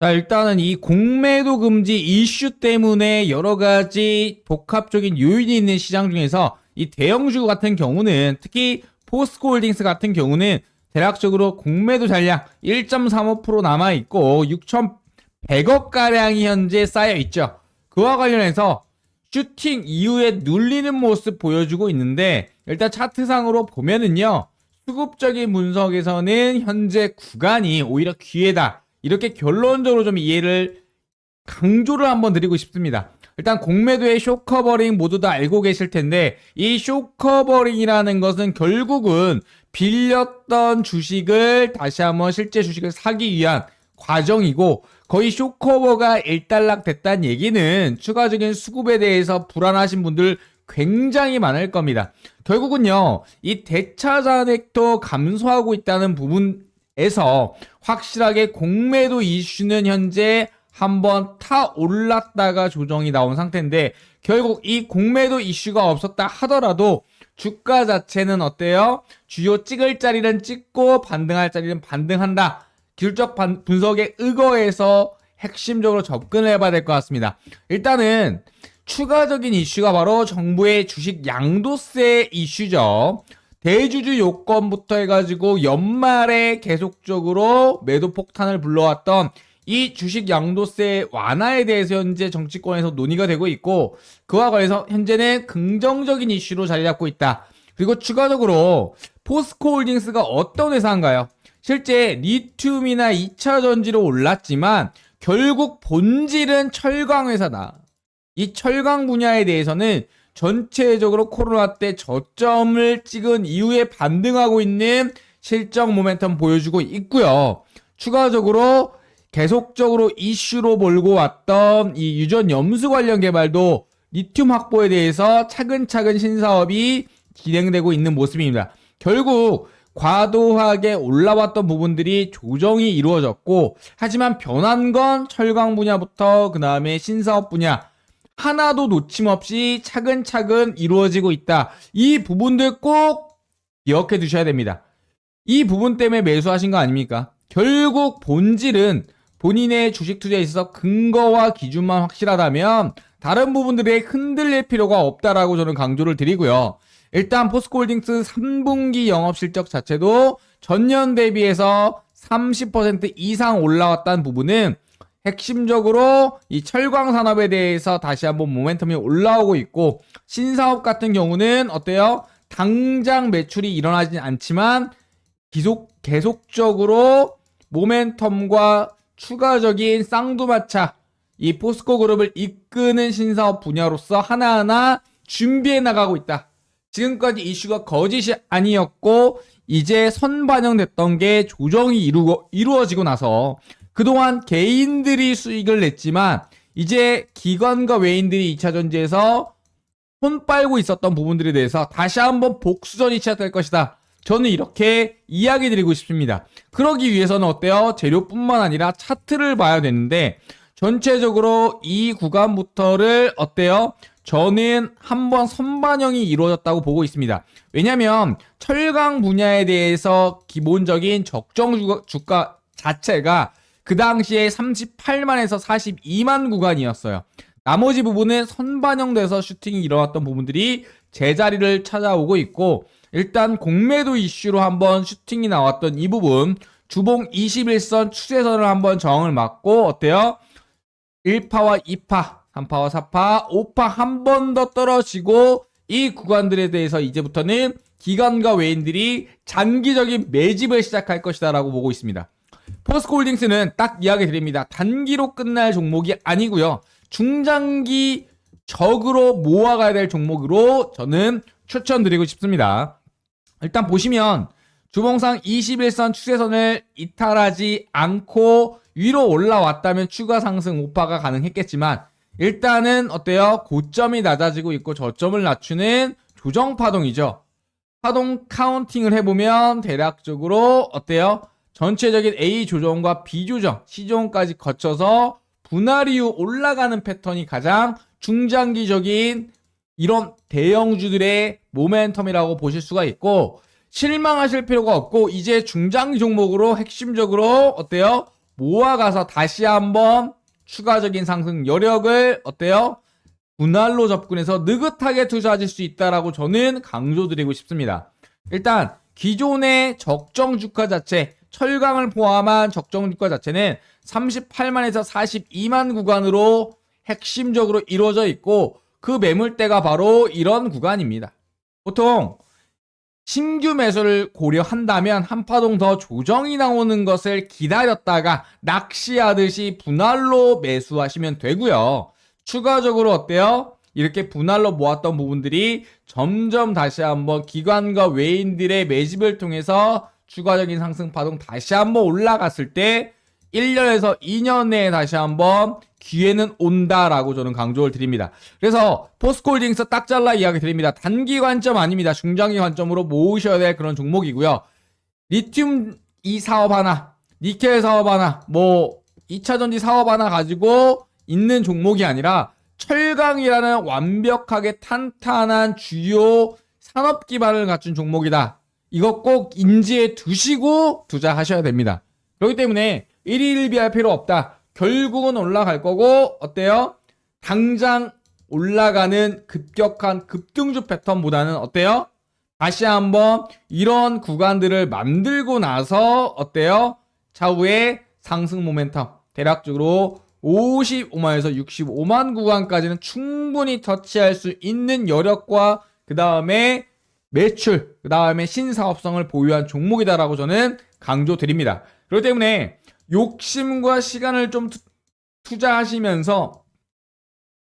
자, 일단은 이 공매도 금지 이슈 때문에 여러 가지 복합적인 요인이 있는 시장 중에서 이 대형주 같은 경우는 특히 포스코 홀딩스 같은 경우는 대략적으로 공매도 잔량 1.35% 남아 있고 6,100억 가량이 현재 쌓여 있죠. 그와 관련해서 슈팅 이후에 눌리는 모습 보여주고 있는데 일단 차트상으로 보면은요. 수급적인 분석에서는 현재 구간이 오히려 기회다. 이렇게 결론적으로 좀 이해를 강조를 한번 드리고 싶습니다. 일단 공매도의 쇼커버링 모두 다 알고 계실 텐데 이 쇼커버링이라는 것은 결국은 빌렸던 주식을 다시 한번 실제 주식을 사기 위한 과정이고 거의 쇼커버가 일단락 됐다는 얘기는 추가적인 수급에 대해서 불안하신 분들 굉장히 많을 겁니다. 결국은요, 이 대차 잔액도 감소하고 있다는 부분 에서 확실하게 공매도 이슈는 현재 한번 타 올랐다가 조정이 나온 상태인데 결국 이 공매도 이슈가 없었다 하더라도 주가 자체는 어때요? 주요 찍을 자리는 찍고 반등할 자리는 반등한다. 기술적 반- 분석에 의거해서 핵심적으로 접근을 해봐야 될 것 같습니다. 일단은 추가적인 이슈가 바로 정부의 주식 양도세 이슈죠. 대주주 요건부터 해가지고 연말에 계속적으로 매도 폭탄을 불러왔던 이 주식 양도세 완화에 대해서 현재 정치권에서 논의가 되고 있고 그와 관련해서 현재는 긍정적인 이슈로 자리 잡고 있다. 그리고 추가적으로 포스코 홀딩스가 어떤 회사인가요? 실제 리튬이나 2차 전지로 올랐지만 결국 본질은 철강 회사다. 이 철강 분야에 대해서는 전체적으로 코로나 때 저점을 찍은 이후에 반등하고 있는 실적 모멘텀 보여주고 있고요. 추가적으로 계속적으로 이슈로 몰고 왔던 이 유전 염수 관련 개발도 리튬 확보에 대해서 차근차근 신사업이 진행되고 있는 모습입니다. 결국 과도하게 올라왔던 부분들이 조정이 이루어졌고 하지만 변한 건 철강 분야부터 그 다음에 신사업 분야 하나도 놓침없이 차근차근 이루어지고 있다. 이 부분들 꼭 기억해 두셔야 됩니다. 이 부분 때문에 매수하신 거 아닙니까? 결국 본질은 본인의 주식 투자에 있어서 근거와 기준만 확실하다면 다른 부분들에 흔들릴 필요가 없다라고 저는 강조를 드리고요. 일단 포스코홀딩스 3분기 영업 실적 자체도 전년 대비해서 30% 이상 올라왔다는 부분은 핵심적으로 이 철광 산업에 대해서 다시 한번 모멘텀이 올라오고 있고 신사업 같은 경우는 어때요? 당장 매출이 일어나진 않지만 계속 계속적으로 모멘텀과 추가적인 쌍두마차 이 포스코 그룹을 이끄는 신사업 분야로서 하나하나 준비해 나가고 있다. 지금까지 이슈가 거짓이 아니었고 이제 선반영됐던 게 조정이 이루고, 이루어지고 나서 그동안 개인들이 수익을 냈지만 이제 기관과 외인들이 2차 전지에서 손 빨고 있었던 부분들에 대해서 다시 한번 복수전이 시작될 것이다. 저는 이렇게 이야기 드리고 싶습니다. 그러기 위해서는 어때요? 재료뿐만 아니라 차트를 봐야 되는데 전체적으로 이 구간부터를 어때요? 저는 한번 선반영이 이루어졌다고 보고 있습니다. 왜냐면 철강 분야에 대해서 기본적인 적정 주가 자체가 그 당시에 38만에서 42만 구간이었어요. 나머지 부분은 선반영돼서 슈팅이 일어났던 부분들이 제자리를 찾아오고 있고 일단 공매도 이슈로 한번 슈팅이 나왔던 이 부분 주봉 21선 추세선을 한번 정을 맞고 어때요? 1파와 2파, 3파와 4파, 5파 한 번 더 떨어지고 이 구간들에 대해서 이제부터는 기관과 외인들이 장기적인 매집을 시작할 것이다라고 보고 있습니다. 포스코홀딩스는 딱 이야기 드립니다. 단기로 끝날 종목이 아니고요. 중장기 적으로 모아가야 될 종목으로 저는 추천드리고 싶습니다. 일단 보시면 주봉상 21선 추세선을 이탈하지 않고 위로 올라왔다면 추가 상승 5파가 가능했겠지만 일단은 어때요? 고점이 낮아지고 있고 저점을 낮추는 조정 파동이죠. 파동 카운팅을 해보면 대략적으로 어때요? 전체적인 A 조정과 B 조정, C 조정까지 거쳐서 분할 이후 올라가는 패턴이 가장 중장기적인 이런 대형주들의 모멘텀이라고 보실 수가 있고 실망하실 필요가 없고 이제 중장기 종목으로 핵심적으로 어때요? 모아가서 다시 한번 추가적인 상승 여력을 어때요? 분할로 접근해서 느긋하게 투자하실 수 있다라고 저는 강조드리고 싶습니다. 일단 기존의 적정 주가 자체 철강을 포함한 적정 주가 자체는 38만에서 42만 구간으로 핵심적으로 이루어져 있고 그 매물대가 바로 이런 구간입니다. 보통 신규 매수를 고려한다면 한 파동 더 조정이 나오는 것을 기다렸다가 낚시하듯이 분할로 매수하시면 되고요. 추가적으로 어때요? 이렇게 분할로 모았던 부분들이 점점 다시 한번 기관과 외인들의 매집을 통해서 추가적인 상승 파동 다시 한번 올라갔을 때 1년에서 2년 내에 다시 한번 기회는 온다라고 저는 강조를 드립니다. 그래서 포스코홀딩스 딱 잘라 이야기 드립니다. 단기 관점 아닙니다. 중장기 관점으로 모으셔야 될 그런 종목이고요. 리튬 이 사업 하나, 니켈 사업 하나, 뭐 2차 전지 사업 하나 가지고 있는 종목이 아니라 철강이라는 완벽하게 탄탄한 주요 산업 기반을 갖춘 종목이다. 이거 꼭 인지해 두시고 투자하셔야 됩니다. 그렇기 때문에 일희일비할 필요 없다. 결국은 올라갈 거고 어때요? 당장 올라가는 급격한 급등주 패턴보다는 어때요? 다시 한번 이런 구간들을 만들고 나서 어때요? 차후에 상승 모멘텀 대략적으로 55만에서 65만 구간까지는 충분히 터치할 수 있는 여력과 그 다음에 매출, 그 다음에 신사업성을 보유한 종목이다라고 저는 강조드립니다. 그렇기 때문에 욕심과 시간을 좀 투, 투자하시면서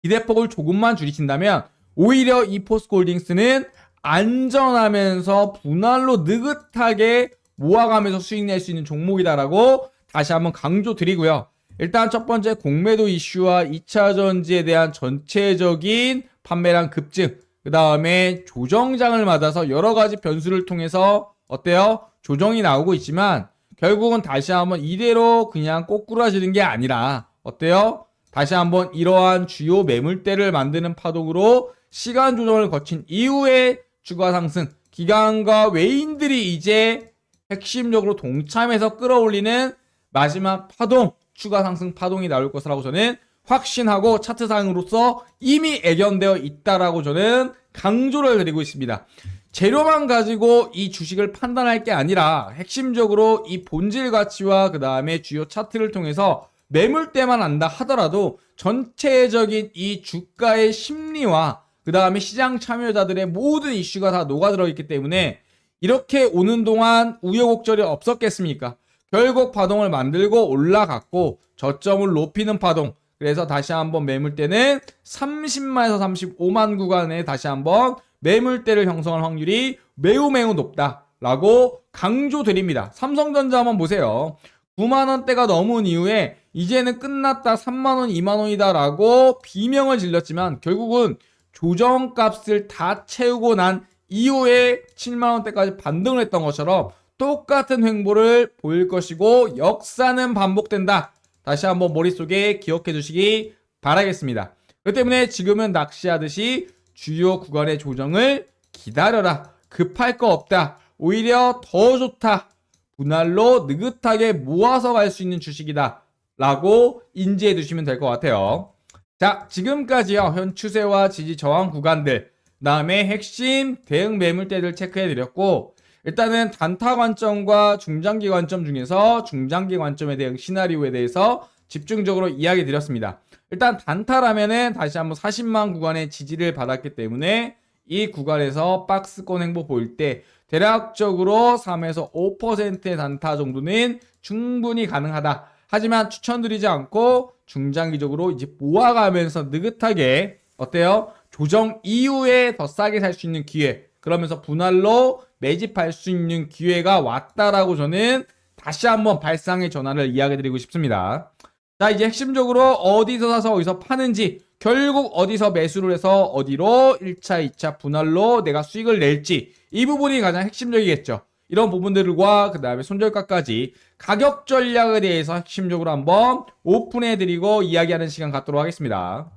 기대폭을 조금만 줄이신다면 오히려 이 포스코홀딩스는 안전하면서 분할로 느긋하게 모아가면서 수익 낼 수 있는 종목이다라고 다시 한번 강조드리고요. 일단 첫 번째 공매도 이슈와 2차 전지에 대한 전체적인 판매량 급증, 그 다음에 조정장을 맞아서 여러 가지 변수를 통해서 어때요? 조정이 나오고 있지만 결국은 다시 한번 이대로 그냥 꼬꾸라지는 게 아니라 어때요? 다시 한번 이러한 주요 매물대를 만드는 파동으로 시간 조정을 거친 이후에 주가 상승, 기관과 외인들이 이제 핵심적으로 동참해서 끌어올리는 마지막 파동, 추가 상승 파동이 나올 것이라고 저는 확신하고 차트상으로서 이미 애견되어 있다라고 저는 강조를 드리고 있습니다. 재료만 가지고 이 주식을 판단할 게 아니라 핵심적으로 이 본질 가치와 그 다음에 주요 차트를 통해서 매물대만 안다 하더라도 전체적인 이 주가의 심리와 그 다음에 시장 참여자들의 모든 이슈가 다 녹아들어 있기 때문에 이렇게 오는 동안 우여곡절이 없었겠습니까? 결국 파동을 만들고 올라갔고 저점을 높이는 파동. 그래서 다시 한번 매물대는 30만에서 35만 구간에 다시 한번 매물대를 형성할 확률이 매우 매우 높다라고 강조드립니다. 삼성전자 한번 보세요. 9만 원대가 넘은 이후에 이제는 끝났다 3만 원, 2만 원이다라고 비명을 질렀지만 결국은 조정값을 다 채우고 난 이후에 7만 원대까지 반등을 했던 것처럼 똑같은 횡보를 보일 것이고 역사는 반복된다. 다시 한번 머릿속에 기억해 주시기 바라겠습니다. 그렇기 때문에 지금은 낚시하듯이 주요 구간의 조정을 기다려라. 급할 거 없다. 오히려 더 좋다. 분할로 느긋하게 모아서 갈 수 있는 주식이다. 라고 인지해 두시면 될 것 같아요. 자, 지금까지요. 현 추세와 지지 저항 구간들, 다음에 핵심 대응 매물대를 체크해 드렸고, 일단은 단타 관점과 중장기 관점 중에서 중장기 관점에 대한 시나리오에 대해서 집중적으로 이야기 드렸습니다. 일단 단타라면은 다시 한번 40만 구간의 지지를 받았기 때문에 이 구간에서 박스권 행보 보일 때 대략적으로 3에서 5%의 단타 정도는 충분히 가능하다. 하지만 추천드리지 않고 중장기적으로 이제 모아가면서 느긋하게 어때요? 조정 이후에 더 싸게 살 수 있는 기회. 그러면서 분할로 매집할 수 있는 기회가 왔다라고 저는 다시 한번 발상의 전환을 이야기 드리고 싶습니다. 자, 이제 핵심적으로 어디서 사서 어디서 파는지, 결국 어디서 매수를 해서 어디로 1차, 2차 분할로 내가 수익을 낼지, 이 부분이 가장 핵심적이겠죠. 이런 부분들과 그 다음에 손절가까지 가격 전략에 대해서 핵심적으로 한번 오픈해드리고 이야기하는 시간 갖도록 하겠습니다.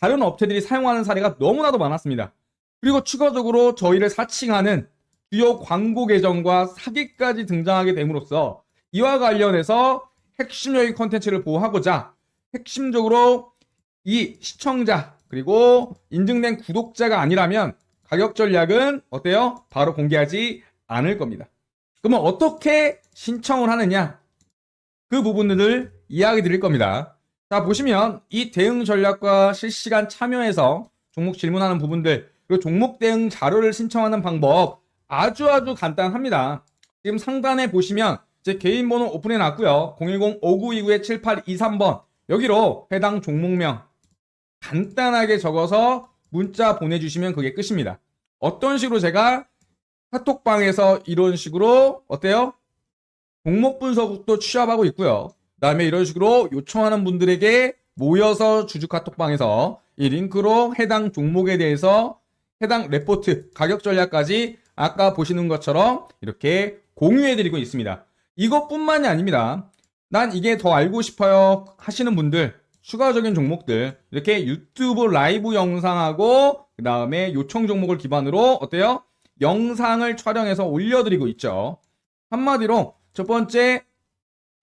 다른 업체들이 사용하는 사례가 너무나도 많았습니다. 그리고 추가적으로 저희를 사칭하는 주요 광고 계정과 사기까지 등장하게 됨으로써 이와 관련해서 핵심적인 컨텐츠를 보호하고자 핵심적으로 이 시청자 그리고 인증된 구독자가 아니라면 가격 전략은 어때요? 바로 공개하지 않을 겁니다. 그러면 어떻게 신청을 하느냐? 그 부분들을 이야기 드릴 겁니다. 자, 보시면 이 대응 전략과 실시간 참여해서 종목 질문하는 부분들, 그리고 종목 대응 자료를 신청하는 방법 아주 아주 간단합니다. 지금 상단에 보시면 제 개인 번호 오픈해 놨고요. 010-5929-7823번 여기로 해당 종목명 간단하게 적어서 문자 보내주시면 그게 끝입니다. 어떤 식으로 제가 카톡방에서 이런 식으로 어때요? 종목 분석도 취합하고 있고요. 그다음에 이런 식으로 요청하는 분들에게 모여서 주주 카톡방에서 이 링크로 해당 종목에 대해서 해당 레포트 가격 전략까지 아까 보시는 것처럼 이렇게 공유해드리고 있습니다. 이것뿐만이 아닙니다. 난 이게 더 알고 싶어요 하시는 분들 추가적인 종목들 이렇게 유튜브 라이브 영상하고 그 다음에 요청 종목을 기반으로 어때요? 영상을 촬영해서 올려드리고 있죠. 한마디로 첫 번째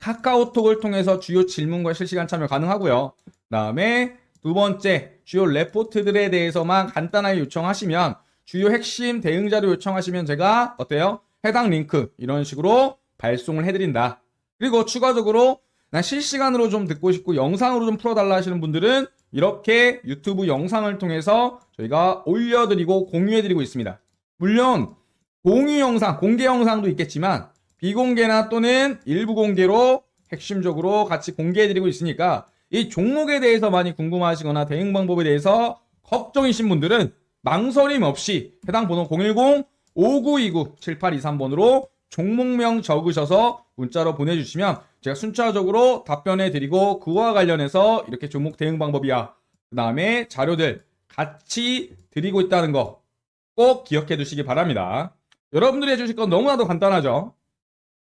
카카오톡을 통해서 주요 질문과 실시간 참여 가능하고요. 그 다음에 두 번째 주요 레포트들에 대해서만 간단하게 요청하시면 주요 핵심 대응 자료 요청하시면 제가 어때요? 해당 링크 이런 식으로 발송을 해드린다. 그리고 추가적으로 나 실시간으로 좀 듣고 싶고 영상으로 좀 풀어달라 하시는 분들은 이렇게 유튜브 영상을 통해서 저희가 올려드리고 공유해드리고 있습니다. 물론 공유 영상, 공개 영상도 있겠지만 비공개나 또는 일부 공개로 핵심적으로 같이 공개해드리고 있으니까 이 종목에 대해서 많이 궁금하시거나 대응 방법에 대해서 걱정이신 분들은 망설임 없이 해당 번호 010-5929-7823번으로 종목명 적으셔서 문자로 보내주시면 제가 순차적으로 답변해 드리고 그와 관련해서 이렇게 종목 대응 방법이야. 그 다음에 자료들 같이 드리고 있다는 거 꼭 기억해 두시기 바랍니다. 여러분들이 해주실 건 너무나도 간단하죠.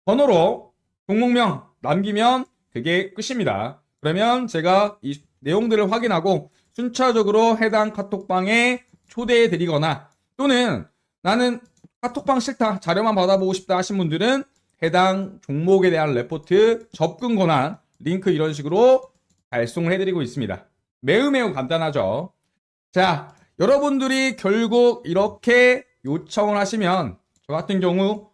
번호로 종목명 남기면 그게 끝입니다. 그러면 제가 이 내용들을 확인하고 순차적으로 해당 카톡방에 초대해 드리거나 또는 나는 카톡방 싫다 자료만 받아보고 싶다 하신 분들은 해당 종목에 대한 레포트 접근 권한 링크 이런 식으로 발송을 해드리고 있습니다. 매우 매우 간단하죠. 자, 여러분들이 결국 이렇게 요청을 하시면 저 같은 경우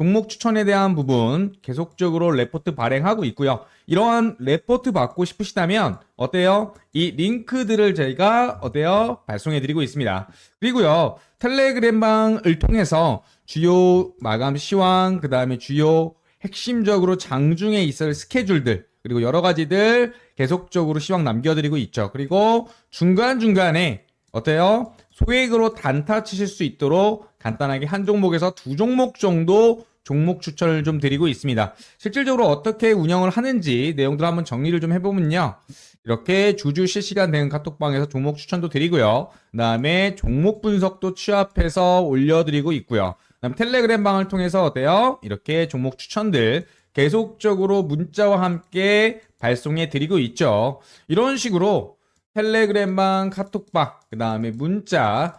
종목 추천에 대한 부분 계속적으로 레포트 발행하고 있고요. 이러한 레포트 받고 싶으시다면 어때요? 이 링크들을 저희가 어때요? 발송해 드리고 있습니다. 그리고요. 텔레그램방을 통해서 주요 마감 시황, 그 다음에 주요 핵심적으로 장중에 있을 스케줄들, 그리고 여러 가지들 계속적으로 시황 남겨드리고 있죠. 그리고 중간중간에 어때요? 소액으로 단타 치실 수 있도록 간단하게 한 종목에서 두 종목 정도 종목 추천을 좀 드리고 있습니다. 실질적으로 어떻게 운영을 하는지 내용들 한번 정리를 좀 해보면요. 이렇게 주주 실시간 대응 카톡방에서 종목 추천도 드리고요. 그 다음에 종목 분석도 취합해서 올려드리고 있고요. 그다음 텔레그램 방을 통해서 어때요? 이렇게 종목 추천들 계속적으로 문자와 함께 발송해 드리고 있죠. 이런 식으로 텔레그램 방, 카톡방, 그 다음에 문자,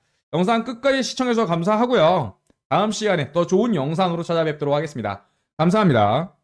영상 끝까지 시청해주셔서 감사하고요. 다음 시간에 더 좋은 영상으로 찾아뵙도록 하겠습니다. 감사합니다.